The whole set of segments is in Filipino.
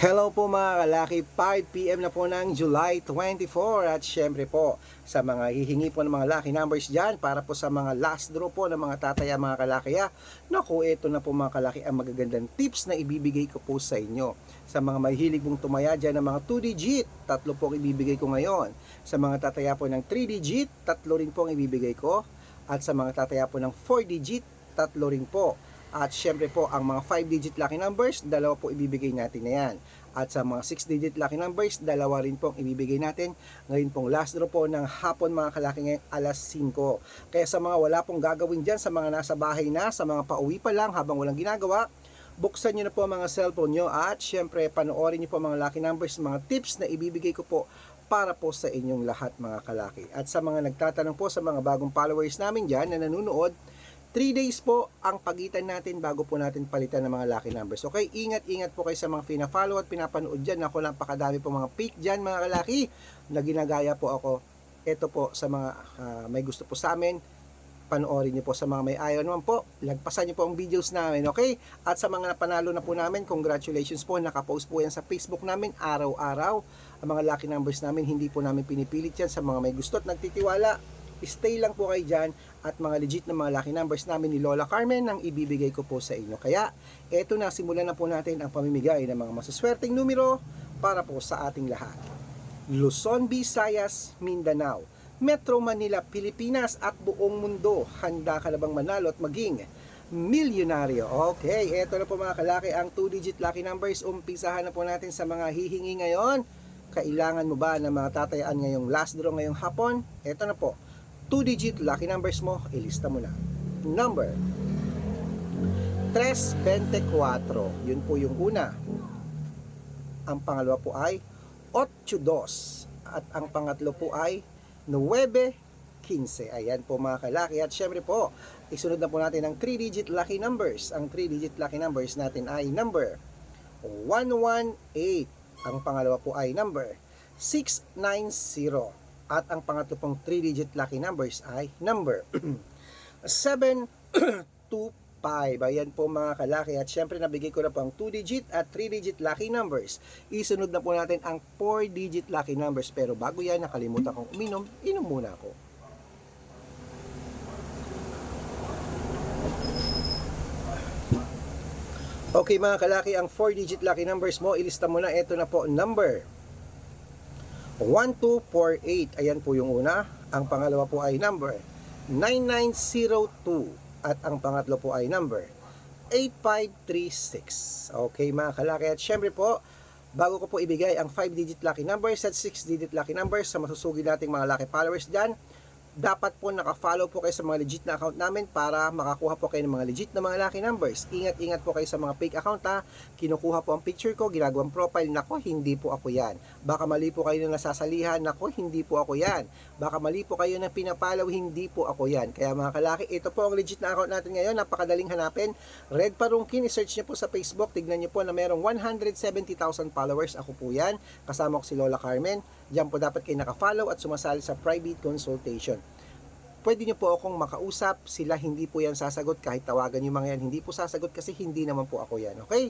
Hello po mga kalaki, 5pm na po ng July 24 at syempre po sa mga hihingi po ng mga lucky numbers dyan para po sa mga last draw po ng mga tataya mga kalaki ah. Naku, ito na po mga kalaki ang magagandang tips na ibibigay ko po sa inyo. Sa mga mahilig pong tumaya dyan ng mga 2 digit, tatlo po ibibigay ko ngayon. Sa mga tataya po ng 3 digit, tatlo rin po ang ibibigay ko. At sa mga tataya po ng 4 digit, tatlo rin po. At syempre po, ang mga 5-digit lucky numbers, dalawa po ibibigay natin na yan. At sa mga 6-digit lucky numbers, dalawa rin po ang ibibigay natin. Ngayon pong last draw po ng hapon mga kalaki ngayon, alas 5. Kaya sa mga wala pong gagawin dyan, sa mga nasa bahay na, sa mga pauwi pa lang habang walang ginagawa, buksan nyo na po mga cellphone nyo at syempre panoorin nyo po mga lucky numbers, mga tips na ibibigay ko po para po sa inyong lahat mga kalaki. At sa mga nagtatanong po sa mga bagong followers namin dyan na nanonood, 3 days po ang pagitan natin bago po natin palitan ng mga lucky numbers. Okay, ingat-ingat po kayo sa mga pina-follow at pinapanood dyan. Ako lang pakadami po mga peak dyan mga kalaki na ginagaya po ako. Ito po sa mga ah, may gusto po sa amin, panoorin niyo po sa mga may ayaw naman po, lagpasan niyo po ang videos namin, okay? At sa mga napanalo na po namin, congratulations po, nakapost po yan sa Facebook namin araw-araw. Ang mga lucky numbers namin, hindi po namin pinipilit yan sa mga may gusto at nagtitiwala stay lang po kayo dyan at mga legit na mga lucky numbers namin ni Lola Carmen ang ibibigay ko po sa inyo. Kaya, eto na, simulan na po natin ang pamimigay ng mga masuswerteng numero para po sa ating lahat. Luzon, Visayas, Mindanao, Metro Manila, Pilipinas at buong mundo. Handa ka na bang manalo at maging milyonaryo? Okay, eto na po mga kalaki ang 2-digit lucky numbers. Umpisahan na po natin sa mga hihingi ngayon. Kailangan mo ba na mga tatayaan ngayong last draw ngayong hapon? Eto na po. 2-digit lucky numbers mo, ilista mo na. Number 324. Yun po yung una. Ang pangalawa po ay 82. At ang pangatlo po ay 915. Ayan po mga kalaki. At syempre po, isunod na po natin ang 3-digit lucky numbers. Ang 3-digit lucky numbers natin ay number 118. Ang pangalawa po ay number 690. At ang pangatlo pong 3-digit lucky numbers ay number 725. Ayan po mga kalaki. At syempre nabigay ko na po ang 2-digit at 3-digit lucky numbers. Isunod na po natin ang 4-digit lucky numbers. Pero bago yan, nakalimutan kong uminom, inom muna ako. Okay mga kalaki, ang 4-digit lucky numbers mo, ilista mo na. Ito na po, number 1248. Ayan po yung una. Ang pangalawa po ay number 9902. At ang pangatlo po ay number 8536. Okay mga kalaki. At syempre po, bago ko po ibigay ang 5-digit lucky numbers at 6-digit lucky numbers sa masusugi nating mga lucky followers dyan, dapat po naka-follow po kayo sa mga legit na account namin para makakuha po kayo ng mga legit na mga lucky numbers. Ingat-ingat po kayo sa mga fake account ha. Kinukuha po ang picture ko, ginagawang profile. Nako, hindi po ako yan. Baka mali po kayo na nasasalihan. Nako, hindi po ako yan. Baka mali po kayo na pinapalaw. Hindi po ako yan. Kaya mga kalaki, ito po ang legit na account natin ngayon. Napakadaling hanapin. Red Parungkin, i-search niyo po sa Facebook. Tignan niyo po na merong 170,000 followers. Ako po yan. Kasama ko si Lola Carmen. Diyan po dapat kayo naka-follow at sumasali sa private consultation pwede nyo po akong makausap, sila hindi po yan sasagot kahit tawagan yung mga yan, hindi po sasagot kasi hindi naman po ako yan, okay?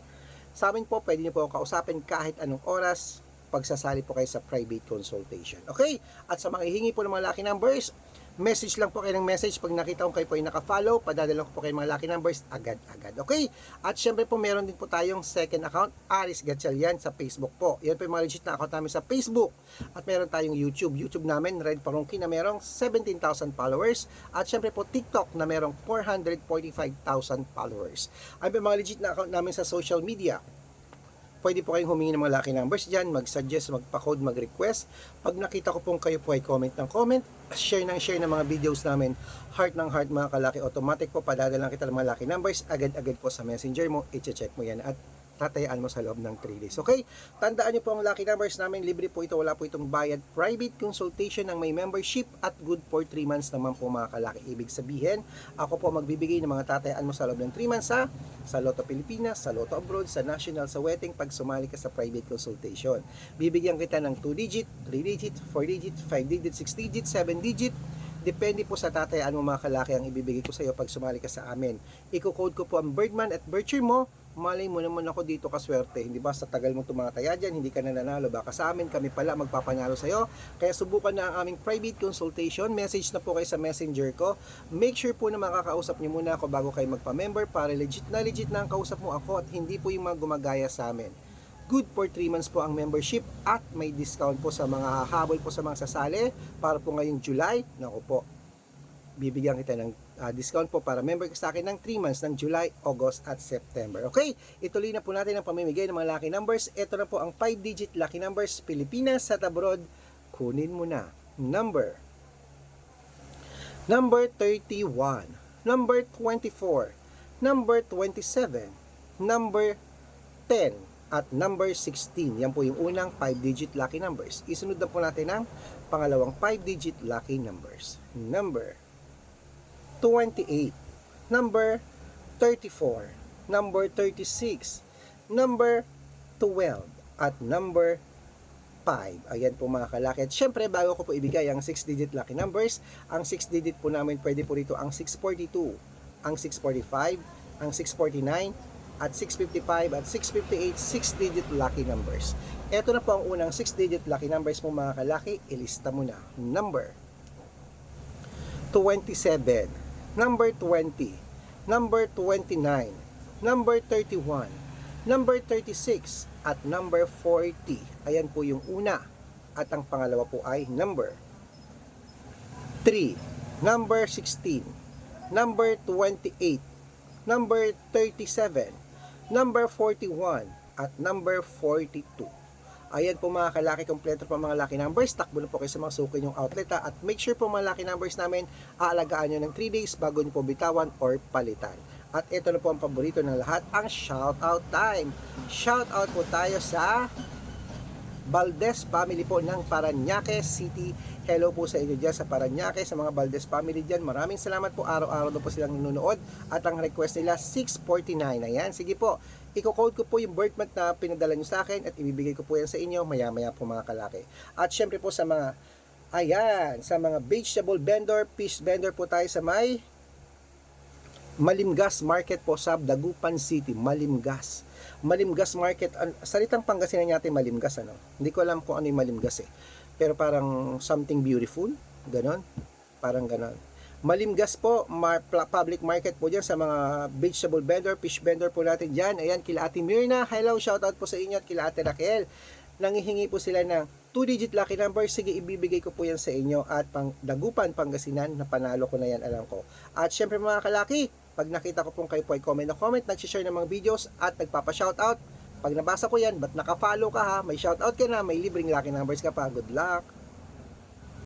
Sa amin po, pwede nyo po akong kausapin kahit anong oras, pagsasali po kayo sa private consultation, okay? At sa mga hihingi po ng mga lucky numbers, message lang po kayo ng message pag nakita ko kayo po ay naka-follow, padadala ko po kayo mga lucky numbers agad-agad, okay? At syempre po meron din po tayong second account, Aris Gatchalian sa Facebook po. Yan po yung mga legit na account namin sa Facebook. At meron tayong YouTube, YouTube namin, Red Parungki na merong 17,000 followers. At syempre po TikTok na merong 445,000 followers. Yung mga legit na account namin sa social media, pwede po kayong humingi ng mga lucky numbers dyan, mag-suggest, magpa-code, mag-request. Pag nakita ko pong kayo po ay comment ng comment, share ng share ng mga videos namin, heart ng heart mga kalaki, automatic po, padadala kita ng mga lucky numbers, agad-agad po sa messenger mo, i-check mo yan at tatayaan mo sa loob ng 3 days. Okay? Tandaan niyo po ang lucky numbers namin. Libre po ito. Wala po itong bayad. Private consultation ng may membership at good for 3 months naman po mga kalaki. Ibig sabihin, ako po magbibigay ng mga tatayaan mo sa loob ng 3 months ha? Sa Lotto Pilipinas, sa Lotto Abroad, sa National, sa Wedding pag sumali ka sa private consultation. Bibigyan kita ng 2 digit, 3 digit, 4 digit, 5 digit, 6 digit, 7 digit, Depende po sa tatayaan mo mga kalaki ang ibibigay ko sa iyo pag sumali ka sa amin. Iko-code ko po ang Birdman at Bircher mo malay mo naman ako dito kaswerte. Hindi ba sa tagal mo tumataya dyan, hindi ka na nanalo. Baka sa amin, kami pala magpapanalo sa'yo. Kaya subukan na ang aming private consultation. Message na po kayo sa messenger ko. Make sure po na makakausap niyo muna ako bago kayo magpa-member para legit na legit na ang kausap mo ako at hindi po yung mga gumagaya sa amin. Good for 3 months po ang membership at may discount po sa mga hahabol po sa mga sasali para po ngayong July. Naku po, bibigyan kita ng ah, discount po para member ka sa akin ng 3 months ng July, August at September. Okay, ituloy na po natin ang pamimigay ng mga lucky numbers. Ito na po ang 5-digit lucky numbers Pilipinas at abroad. Kunin mo na. Number Number 31, number 24, number 27, number 10, at number 16. Yan po yung unang 5-digit lucky numbers. Isunod na po natin ang pangalawang 5-digit lucky numbers. Number 28, number 34, number 36, number 12, at number 5. Ayan po mga kalaki. At syempre, bago ko po ibigay ang 6-digit lucky numbers, ang 6-digit po namin pwede po rito ang 642, ang 645, ang 649, at 655 at 658 6-digit lucky numbers. Ito na po ang unang 6-digit lucky numbers mo mga kalaki. Ilista mo na. Number 27, number 20, number 29, number 31, number 36, at number 40. Ayan po yung una. At ang pangalawa po ay number 3, number 16, number 28, number 37, number 41, at number 42. Ayan po mga kalaki, kompleto po mga lucky numbers. Takbo na po kayo sa mga suki yung outlet ha. At make sure po mga lucky numbers namin, aalagaan nyo ng 3 days bago nyo po bitawan or palitan. At ito na po ang paborito ng lahat, ang shoutout time. Shoutout po tayo sa Valdez family po ng Paranaque City. Hello po sa inyo dyan sa Paranaque, sa mga Valdez family dyan. Maraming salamat po. Araw-araw na po silang nanonood. At ang request nila, 649. Ayan, sige po. Iko-code ko po yung birth month na pinadala nyo sa akin at ibibigay ko po yan sa inyo maya-maya po mga kalaki. At syempre po sa mga, ayan, sa mga vegetable vendor, fish vendor po tayo sa may Malimgas Market po sa Dagupan City, Malimgas. Malimgas Market, an- salitang Pangasinan natin Malimgas ano. Hindi ko alam kung ano yung Malimgas eh. Pero parang something beautiful, ganon. Parang ganon. Malimgas po, mar- public market po dyan sa mga vegetable vendor, fish vendor po natin dyan. Ayan, kila Ate Mirna, hello, shoutout po sa inyo at kila Ate Raquel. Nangihingi po sila ng 2-digit lucky number. Sige, ibibigay ko po yan sa inyo at pang Dagupan, Pangasinan, na panalo ko na yan, alam ko. At syempre mga kalaki, pag nakita ko pong kayo po ay comment na comment, nag-share ng mga videos at nagpapa-shoutout. Pag nabasa ko yan, ba't naka-follow ka ha? May shoutout ka na, may libreng lucky numbers ka pa. Good luck!